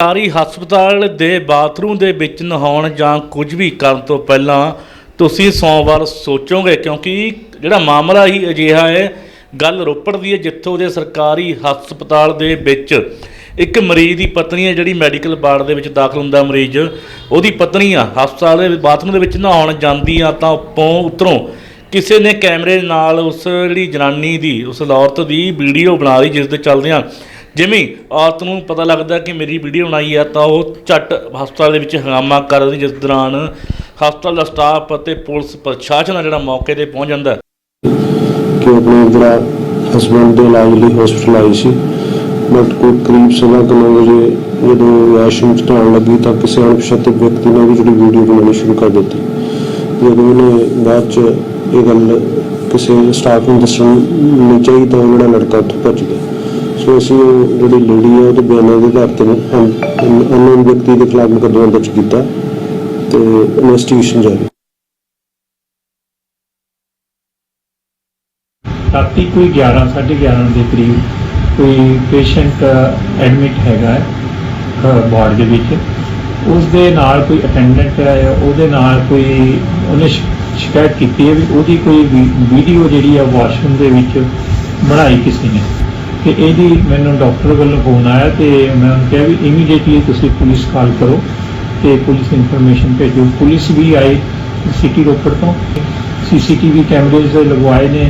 ਸਰਕਾਰੀ ਹਸਪਤਾਲ ਦੇ ਬਾਥਰੂਮ ਦੇ ਵਿੱਚ ਨਹਾਉਣ ਜਾਂ ਕੁਝ ਵੀ ਕਰਨ ਤੋਂ ਪਹਿਲਾਂ ਤੁਸੀਂ 100 ਵਾਰ ਸੋਚੋਗੇ, ਕਿਉਂਕਿ ਜਿਹੜਾ ਮਾਮਲਾ ਹੀ ਅਜਿਹਾ ਹੈ, ਗੱਲ ਰੋਪੜ ਦੀ ਹੈ, ਜਿੱਥੋਂ ਦੇ ਸਰਕਾਰੀ ਹਸਪਤਾਲ ਦੇ ਵਿੱਚ ਇੱਕ ਮਰੀਜ਼ ਦੀ ਪਤਨੀ ਹੈ, ਜਿਹੜੀ ਮੈਡੀਕਲ ਵਾਰਡ ਦੇ ਵਿੱਚ ਦਾਖਲ ਹੁੰਦਾ ਮਰੀਜ਼। ਉਹਦੀ ਪਤਨੀ ਆ, ਹਸਪਤਾਲ ਦੇ ਬਾਥਰੂਮ ਦੇ ਵਿੱਚ ਨਹਾਉਣ ਜਾਂਦੀ ਆ, ਤਾਂ ਉੱਪੋਂ ਉਤਰੋਂ ਕਿਸੇ ਨੇ ਕੈਮਰੇ ਨਾਲ ਉਸ ਜਿਹੜੀ ਜਨਾਨੀ ਦੀ, ਉਸ ਔਰਤ ਦੀ ਵੀਡੀਓ ਬਣਾ ਲਈ, ਜਿਸ ਦੇ ਚੱਲਦਿਆਂ ਜਿਵੇਂ ਹੀ ਔਰਤ ਨੂੰ ਪਤਾ ਲੱਗਦਾ ਕਿ ਮੇਰੀ ਵੀਡੀਓ ਬਣਾਈ ਆ, ਤਾਂ ਉਹ ਝੱਟ ਹਸਪਤਾਲ ਦੇ ਵਿੱਚ ਹੰਗਾਮਾ ਕਰਦੀ ਜਿਸ ਦੌਰਾਨ ਹਸਪਤਾਲ ਦਾ ਸਟਾਫ ਅਤੇ ਪੁਲਿਸ ਪ੍ਰਸ਼ਾਸਨ ਆ ਜਿਹੜਾ ਮੌਕੇ ਤੇ ਪਹੁੰਚ ਜਾਂਦਾ ਹੈ। ਕਿ ਆਪਣੇ ਜਿਹੜਾ ਹਸਬੰਡ ਦੇ ਇਲਾਜ ਲਈ ਹਸਪੀਟਲ ਆਈ ਸੀ ਬਟ ਕੋਈ ਕਰੀਬ ਸਵਾ ਕੁ ਨੌ ਵਜੇ ਜਦੋਂ ਵਾਸ਼ਰੂਮ ਚ ਧਿਆਨ ਲੱਗੀ, ਤਾਂ ਕਿਸੇ ਅਣਪਛਾਤੇ ਵਿਅਕਤੀ ਨੇ ਉਹਦੀ ਜਿਹੜੀ ਵੀਡੀਓ ਬਣਾਉਣੀ ਸ਼ੁਰੂ ਕਰ ਦਿੱਤੀ ਜਦੋਂ ਉਹਨੇ ਬਾਅਦ ਚ ਇਹ ਗੱਲ ਕਿਸੇ ਸਟਾਫ ਨੂੰ ਦੱਸਣ ਨਹੀਂ ਚਾਹੀ ਤਾਂ ਉਹ ਜਿਹੜਾ ਲੜਕਾ ਉੱਥੋਂ ਭੱਜ ਗਿਆ ਸੋ ਅਸੀਂ ਉਹ ਜਿਹੜੀ ਲੇਡੀ ਹੈ ਉਹਦੇ ਬਿਆਨਾਂ ਦੇ ਆਧਾਰ ਤੇ ਅਨਨੋਨ ਵਿਅਕਤੀ ਦੇ ਖਿਲਾਫ ਮੁਕੱਦਮਾ ਦਰਜ ਕੀਤਾ ਤੇ ਇਨਵੈਸਟੀਗੇਸ਼ਨ ਜਾਰੀ। ਰਾਤੀ ਕੋਈ 11 11:30 ਦੇ ਕਰੀਬ ਕੋਈ ਪੇਸ਼ੈਂਟ ਐਡਮਿਟ ਹੈਗਾ ਹੈ ਵਾਰਡ ਦੇ ਵਿੱਚ। ਉਸ ਦੇ ਨਾਲ ਕੋਈ ਅਟੈਂਡੈਂਟ ਹੈ, ਉਹਦੇ ਨਾਲ ਕੋਈ, ਉਹਨੇ ਸ਼ਿਕਾਇਤ ਕੀਤੀ ਹੈ ਵੀ ਉਹਦੀ ਕੋਈ ਵੀਡੀਓ ਜਿਹੜੀ ਆ ਵਾਸ਼ਰੂਮ ਦੇ ਵਿੱਚ ਬਣਾਈ ਕਿਸੇ ਨੇ। ਤੇ ਇਹਦੀ ਮੈਨੂੰ ਡਾਕਟਰ ਵੱਲੋਂ ਫੋਨ ਆਇਆ ਤੇ ਮੈਂ ਉਹਨੂੰ ਕਿਹਾ ਵੀ ਇਮੀਡੀਏਟਲੀ ਤੁਸੀਂ ਪੁਲਿਸ ਕਾਲ ਕਰੋ ਤੇ ਪੁਲਿਸ ਇਨਫੋਰਮੇਸ਼ਨ ਭੇਜੋ। ਪੁਲਿਸ ਵੀ ਆਈ ਸਿਟੀ ਰੋਪੜ ਤੋਂ। ਸੀਸੀਟੀਵੀ ਕੈਮਰੇਜ਼ ਲਗਵਾਏ ਨੇ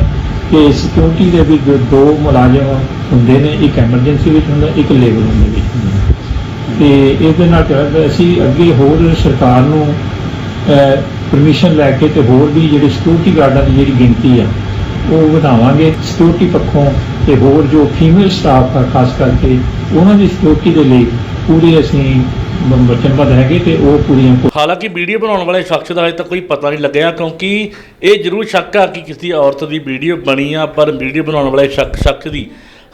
ਕਿ ਸਿਕਿਉਰਿਟੀ ਦੇ ਵੀ ਦੋ- ਦੋ ਮੁਲਾਜ਼ਮ ਹੁੰਦੇ ਨੇ, ਇੱਕ ਐਮਰਜੈਂਸੀ ਵਿੱਚ ਹੁੰਦਾ, ਇੱਕ ਲੇਬਰ ਰੂਮ ਦੇ ਵਿੱਚ ਹੁੰਦਾ ਤੇ ਇਹਦੇ ਨਾਲ ਕਿਹਾ ਅਸੀਂ ਅੱਗੇ ਹੋਰ ਸਰਕਾਰ ਨੂੰ ਪਰਮਿਸ਼ਨ ਲੈ ਕੇ ਤੇ ਹੋਰ ਵੀ ਜਿਹੜੇ ਸਿਕਿਉਰਿਟੀ ਗਾਰਡਾਂ ਦੀ ਜਿਹੜੀ ਗਿਣਤੀ ਆ, ਉਹ ਵਧਾਵਾਂਗੇ। ਸਿਕਿਉਰਿਟੀ ਪੱਖੋਂ ਤੇ ਹੋਰ ਜੋ ਫੀਮੇਲ ਸਟਾਫ ਆ, ਖਾਸ ਕਰਕੇ ਉਹਨਾਂ ਦੀ ਸਿਕਿਉਰਿਟੀ ਦੇ ਲਈ ਪੂਰੀ ਅਸੀਂ ਵਚਨਬੱਧ ਹੈਗੇ ਤੇ ਉਹ ਪੂਰੀਆਂ ਹਾਲਾਂਕਿ ਵੀਡੀਓ ਬਣਾਉਣ ਵਾਲੇ ਸ਼ਖਸ ਦਾ ਹਜੇ ਤੱਕ ਕੋਈ ਪਤਾ ਨਹੀਂ ਲੱਗਿਆ, ਕਿਉਂਕਿ ਇਹ ਜ਼ਰੂਰ ਸ਼ੱਕ ਆ ਕਿ ਕਿਸੇ ਔਰਤ ਦੀ ਵੀਡੀਓ ਬਣੀ ਆ, ਪਰ ਵੀਡੀਓ ਬਣਾਉਣ ਵਾਲੇ ਸ਼ੱਕ, ਸ਼ਖਸ ਦੀ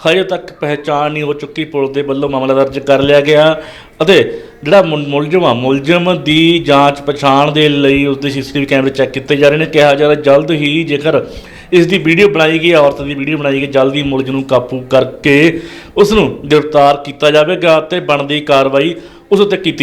ਹਜੇ ਤੱਕ ਪਹਿਚਾਣ ਨਹੀਂ ਹੋ ਚੁੱਕੀ, ਪੁਲਿਸ ਦੇ ਵੱਲੋਂ ਮਾਮਲਾ ਦਰਜ ਕਰ ਲਿਆ ਗਿਆ ਅਤੇ ਜਿਹੜਾ ਮੁਲ- ਮੁਲਜ਼ਮ ਆ, ਮੁਲਜ਼ਮ ਦੀ ਜਾਂਚ ਪਛਾਣ ਦੇ ਲਈ ਉਸ ਦੇ ਸੀਸੀਟੀਵੀ ਕੈਮਰੇ ਚੈੱਕ ਕੀਤੇ ਜਾ ਰਹੇ ਨੇ। ਕਿਹਾ ਜਾ ਰਿਹਾ, ਜਲਦ ਹੀ ਜੇਕਰ ਇਸ ਦੀ ਵੀਡੀਓ ਬਣਾਈ ਗਈ, ਔਰਤ ਦੀ ਵੀਡੀਓ ਬਣਾਈ ਗਈ, ਜਲਦੀ ਮੁਲਜ਼ਮ ਨੂੰ ਕਾਬੂ ਕਰਕੇ ਉਸ ਨੂੰ ਗ੍ਰਿਫਤਾਰ ਕੀਤਾ ਜਾਵੇਗਾ ਤੇ ਬਣਦੀ ਕਾਰਵਾਈ ਉਸ ਉੱਤੇ ਕੀਤੀ ਜਾ